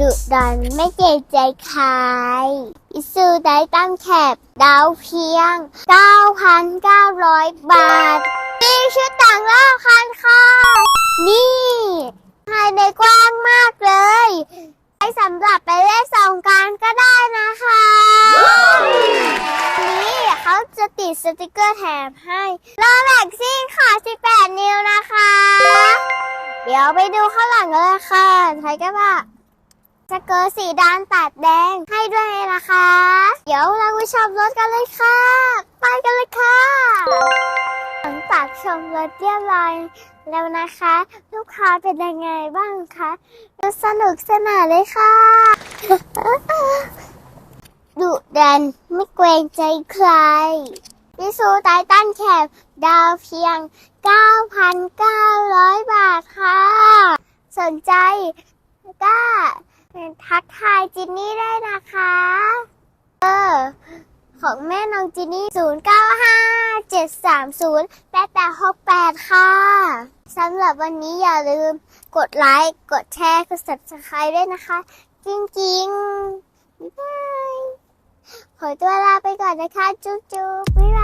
ดุดันไม่เกรงใจใครอิซูได้ตั้งแคบดาวเพียง 9,900 บาทมีชุดต่างล่าคันค่ะนี่ภายในกว้างมากเลยใช้สำหรับไปเล่นสงการก็ได้นะคะ นี่เขาจะติดสติกเกอร์แถมให้รอแม็กซี่ค่ะ 18 นิ้วนะคะ เดี๋ยวไปดูข้างหลังกันเลยค่ะใครก็ว่า สเกอร์สีดานตัดแดงให้ด้วยนะคะ เดี๋ยวเราไปชมรถกันเลยค่ะ ไปกันเลยค่ะ หลังจากชมรถเรียบร้อยแล้วนะคะ ลูกค้าเป็นยังไงบ้างคะสนุกสนานเลยค่ะดุดันไม่เกรงใจใครพิสูไตตันแคบดาวเพียง 9,900 บาทค่ะ สนใจก็ ทักทายจินนี่ได้นะคะ เออ ของแม่น้องจินนี่ 095 730 8868 ค่ะ สำหรับวันนี้อย่าลืมกดไลค์ กดแชร์ กด subscribe ด้วยนะคะ จริงๆบ๊ายบาย ขอตัวลาไปก่อนนะคะ จุ๊บๆบ๊ายบาย